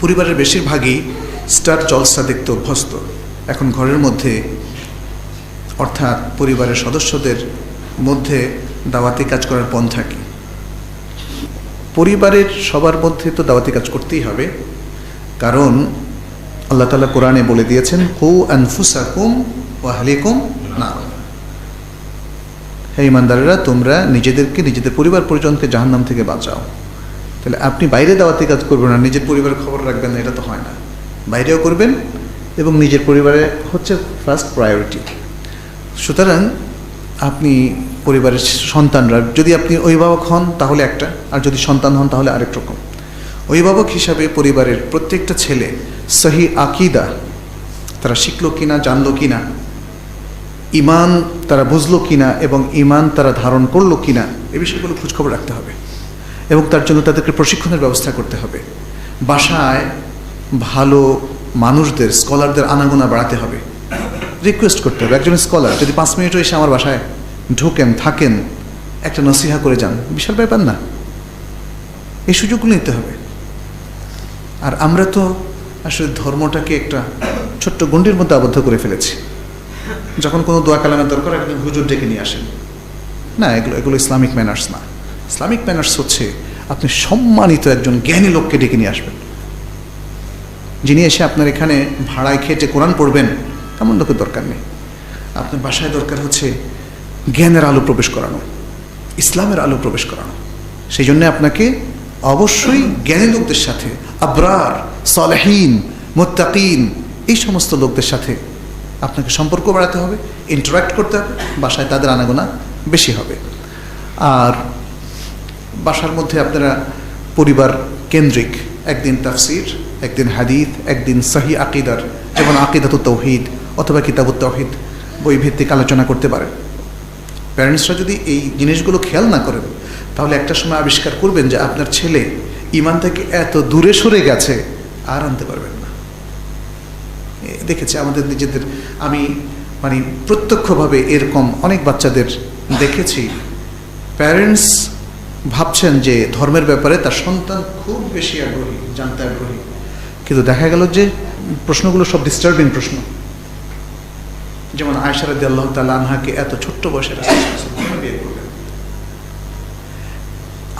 পরিবারের বেশিরভাগই স্টার জলসা দেখতে অভ্যস্ত। এখন ঘরের মধ্যে, অর্থাৎ পরিবারের সদস্যদের মধ্যে দাওয়াতি কাজ করার পন্থা কি? পরিবারের সবার মধ্যে তো দাওয়াতি কাজ করতেই হবে। কারণ আল্লাহ তালা কোরআনে বলে দিয়েছেন, হু আনফুসাকুম ওয়াহলিকুম না হে ইমানদারেরা তোমরা নিজেদেরকে, নিজেদের পরিবার পরিজনকে জাহান্নাম থেকে বাঁচাও। তাহলে আপনি বাইরে দাওয়াতি কাজ করবেন না নিজের পরিবারের খবর রাখবেন না, এটা তো হয় না। বাইরেও করবেন এবং নিজের পরিবারে হচ্ছে ফার্স্ট প্রায়োরিটি সুতরাং আপনি পরিবারের সন্তানরা, যদি আপনি অভিভাবক হন তাহলে একটা, আর যদি সন্তান হন তাহলে আরেক রকম। অভিভাবক হিসাবে পরিবারের প্রত্যেকটা ছেলে সহি আকিদা, তারা শিখলো কিনা, জানলো কি না ইমান তারা বুঝলো কি না এবং ইমান তারা ধারণ করল কি না এ বিষয়গুলো খোঁজখবর রাখতে হবে। এবং তার জন্য তাদেরকে প্রশিক্ষণের ব্যবস্থা করতে হবে। বাসায় ভালো মানুষদের, স্কলারদের আনাগোনা বাড়াতে হবে। রিকোয়েস্ট করতে হবে। একজন স্কলার, যদি পাঁচ মিনিটও এসে আমার বাসায় ঢোকেন, থাকেন, একটা নসিহা করে যান, বিশাল ব্যাপার না। এই সুযোগগুলো নিতে হবে। আর আমরা তো আসলে ধর্মটাকে একটা ছোট্ট গণ্ডির মধ্যে আবদ্ধ করে ফেলেছি। যখন কোনো দোয়া কালামের দরকার একজন হুজুর ডেকে নিয়ে আসেন। না, এগুলো এগুলো ইসলামিক ম্যানার্স না। ইসলামিক ম্যানার্স হচ্ছে আপনি সম্মানিত একজন জ্ঞানী লোককে ডেকে নিয়ে আসবেন। যিনি এসে আপনার এখানে ভাড়ায় খেটে কোরআন পড়বেন, তেমন লোকের দরকার নেই। আপনার বাসায় দরকার হচ্ছে জ্ঞানের আলো প্রবেশ করানো, ইসলামের আলো প্রবেশ করানো। সেই জন্য আপনাকে অবশ্যই জ্ঞানী লোকদের সাথে, আবরার, সলেহীন, মোত্তাকিন, এই সমস্ত লোকদের সাথে আপনাকে সম্পর্ক বাড়াতে হবে ইন্টারাক্ট করতে হবে, বাসায় তাদের আনাগোনা বেশি হবে। আর বাসার মধ্যে আপনারা পরিবার কেন্দ্রিক, একদিন তাফসির, একদিন হাদিদ একদিন সাহি আকিদার, যেমন আকিদাত তৌহিদ অথবা কিতাবুত তৌহিদ বই ভিত্তিক আলোচনা করতে পারেন। প্যারেন্টসরা যদি এই জিনিসগুলো খেয়াল না করেন, তাহলে একটা সময় আবিষ্কার করবেন যে আপনার ছেলে ইমান থেকে এত দূরে সরে গেছে, আর আনতে পারবেন না। দেখেছি আমাদের নিজেদের, আমি মানে প্রত্যক্ষভাবে এরকম অনেক বাচ্চাদের দেখেছি। প্যারেন্টস ভাবছেন যে ধর্মের ব্যাপারে তার সন্তান খুব বেশি আগ্রহী, জানতে আগ্রহী। কিন্তু দেখা গেল যে প্রশ্নগুলো সব ডিস্টার্বিং প্রশ্ন। যেমন আয়সারাদি আল্লাহ তালা আনহাকে এত ছোট্ট বয়সে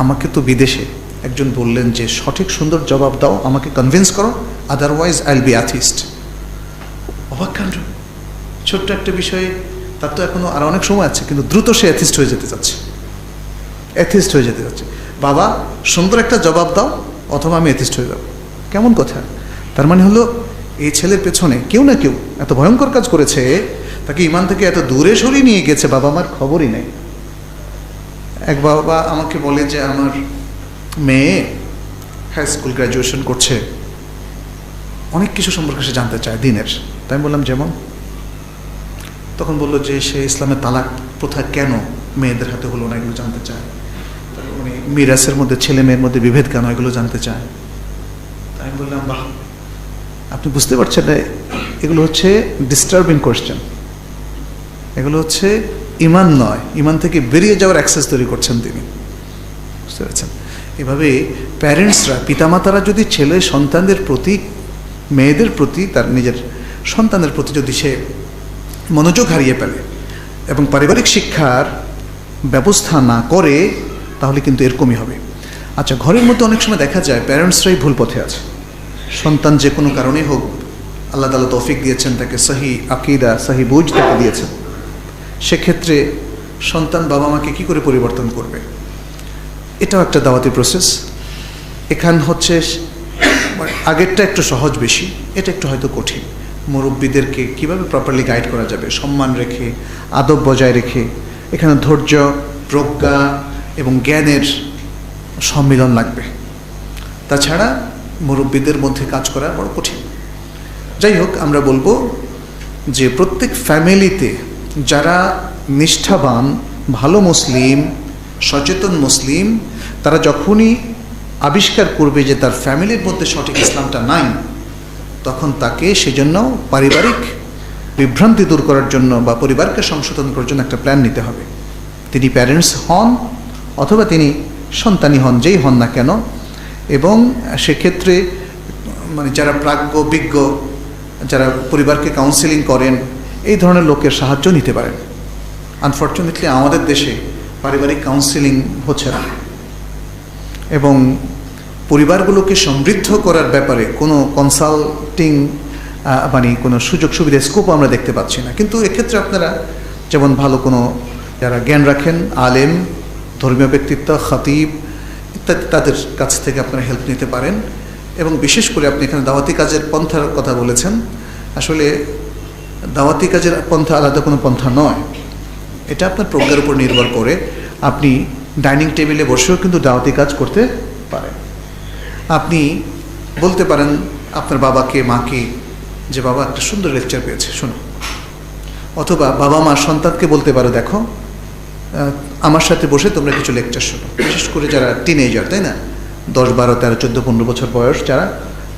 আমাকে তো বিদেশে একজন বললেন যে, সঠিক সুন্দর জবাব দাও, আমাকে কনভিন্স করো আদারওয়াইজ আইল বি অ্যাথিস্ট অবাক ছোট্ট একটা বিষয়ে তার তো এখনও আর অনেক সময় আছে, কিন্তু দ্রুত সে অ্যাথিস্ট হয়ে যেতে চাচ্ছে। অ্যাথিস্ট হয়ে যেতে যাচ্ছে। বাবা, সুন্দর একটা জবাব দাও, অথবা আমি অ্যাথিস্ট হয়ে যাব। কেমন কথা? তার মানে হলো, এই ছেলের পেছনে কেউ না কেউ এত ভয়ঙ্কর কাজ করেছে, তাকে ইমান থেকে এত দূরে সরিয়ে নিয়ে গেছে, বাবা আমার খবরই নেই। এক বাবা আমাকে বলে যে, আমার মেয়ে হাই স্কুল গ্র্যাজুয়েশন করছে। অনেক কিছু সম্পর্কে সে জানতে চায় দিনের। তাই আমি বললাম, যেমন? তখন বলল যে, সে ইসলামের তালাক প্রথা কেন মেয়েদের হাতে হলো না? এগুলো জানতে চায়। মিরাসের মধ্যে, ছেলে মেয়ের মধ্যে বিভেদ কেন এগুলো জানতে চায় তাই আমি বললাম, বাহ, আপনি বুঝতে পারছেন না, এগুলো হচ্ছে ডিস্টার্বিং কোয়েশ্চেন এগুলো হচ্ছে ইমান নয়, ইমান থেকে বেরিয়ে যাওয়ার অ্যাক্সেস তৈরি করছেন তিনি। বুঝতে পারছেন? এভাবে প্যারেন্টসরা পিতামাতারা যদি ছেলে সন্তানদের প্রতি, মেয়েদের প্রতি, তার নিজের সন্তানের প্রতি যদি সে মনোযোগ হারিয়ে ফেলে এবং পারিবারিক শিক্ষার ব্যবস্থা না করে তাহলে কিন্তু এরকমই হবে। আচ্ছা ঘরের মধ্যে অনেক সময় দেখা যায় প্যারেন্টসরাই ভুল পথে আছে। সন্তান যে কোনো কারণেই হোক, আল্লাহ তালা তৌফিক দিয়েছেন, তাকে সহি আকিদা, সহি বুঝ তাকে দিয়েছেন। সেক্ষেত্রে সন্তান বাবা মাকে কী করে পরিবর্তন করবে? এটাও একটা দাওয়াতি প্রসেস এখান হচ্ছে আগেরটা একটু সহজ বেশি, এটা একটু হয়তো কঠিন। মুরব্বীদেরকে কীভাবে প্রপারলি গাইড করা যাবে? সম্মান রেখে, আদব বজায় রেখে, এখানে ধৈর্য, প্রজ্ঞা এবং জ্ঞানের সম্মিলন লাগবে। তাছাড়া মুরব্বীদের মধ্যে কাজ করা বড় কঠিন। যাই হোক, আমরা বলব যে প্রত্যেক ফ্যামিলিতে যারা নিষ্ঠাবান, ভালো মুসলিম, সচেতন মুসলিম, তারা যখনই আবিষ্কার করবে যে তার ফ্যামিলির মধ্যে সঠিক ইসলামটা নাই, তখন তাকে সেজন্য পারিবারিক বিভ্রান্তি দূর করার জন্য বা পরিবারকে সংশোধন করার জন্য একটা প্ল্যান নিতে হবে। তিনি প্যারেন্টস হন অথবা তিনি সন্তানই হন, যেই হন না কেন। এবং সেক্ষেত্রে মানে যারা প্রাজ্ঞ, বিজ্ঞ, যারা পরিবারকে কাউন্সিলিং করেন, এই ধরনের লোকের সাহায্য নিতে পারেন। আনফর্চুনেটলি আমাদের দেশে পারিবারিক কাউন্সিলিং হচ্ছে না। এবং পরিবারগুলোকে সমৃদ্ধ করার ব্যাপারে কোনো কনসাল্টিং মানে কোনো সুযোগ সুবিধা স্কোপ আমরা দেখতে পাচ্ছি না। কিন্তু এক্ষেত্রে আপনারা যেমন ভালো কোনো যারা জ্ঞান রাখেন, আলেম ধর্মীয় ব্যক্তিত্ব, খতিব ইত্যাদি তাদের কাছ থেকে আপনারা হেল্প নিতে পারেন। এবং বিশেষ করে আপনি এখানে দাওয়াতি কাজের পন্থার কথা বলেছেন। আসলে দাওয়াতি কাজের পন্থা আলাদা কোনো পন্থা নয়। এটা আপনার প্রজ্ঞার উপর নির্ভর করে। আপনি ডাইনিং টেবিলে বসেও কিন্তু দাওয়াতি কাজ করতে পারেন। আপনি বলতে পারেন, আপনার বাবাকে, মাকে, যে বাবা একটা সুন্দর লেকচার পেয়েছে, শোনো। অথবা বাবা মা সন্তানকে বলতে পারো, দেখো আমার সাথে বসে তোমরা কিছু লেকচার শোনো। বিশেষ করে যারা টিনেজার তাই না? দশ, বারো, তেরো, চোদ্দ, পনেরো বছর বয়স যারা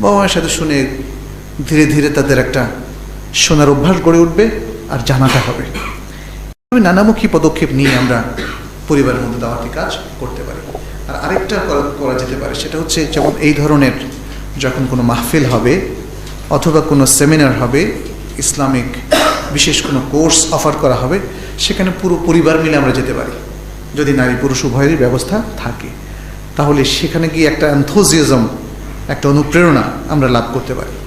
বাবা মায়ের সাথে শুনে ধীরে ধীরে তাদের একটা শোনার অভ্যাস গড়ে উঠবে আর জানাটা হবে। নানামুখী পদক্ষেপ নিয়ে আমরা পরিবারের মধ্যে দাওয়াতি কাজ করতে পারি। আর আরেকটা করা যেতে পারে, সেটা হচ্ছে যেমন এই ধরনের যখন কোনো মাহফিল হবে অথবা কোনো সেমিনার হবে, ইসলামিক বিশেষ কোনো কোর্স অফার করা হবে, সেখানে পুরো পরিবার মিলে আমরা যেতে পারি। যদি নারী পুরুষ উভয়েরই ব্যবস্থা থাকে, তাহলে সেখানে গিয়ে একটা অ্যান্থোজিয়াজম একটা অনুপ্রেরণা আমরা লাভ করতে পারি।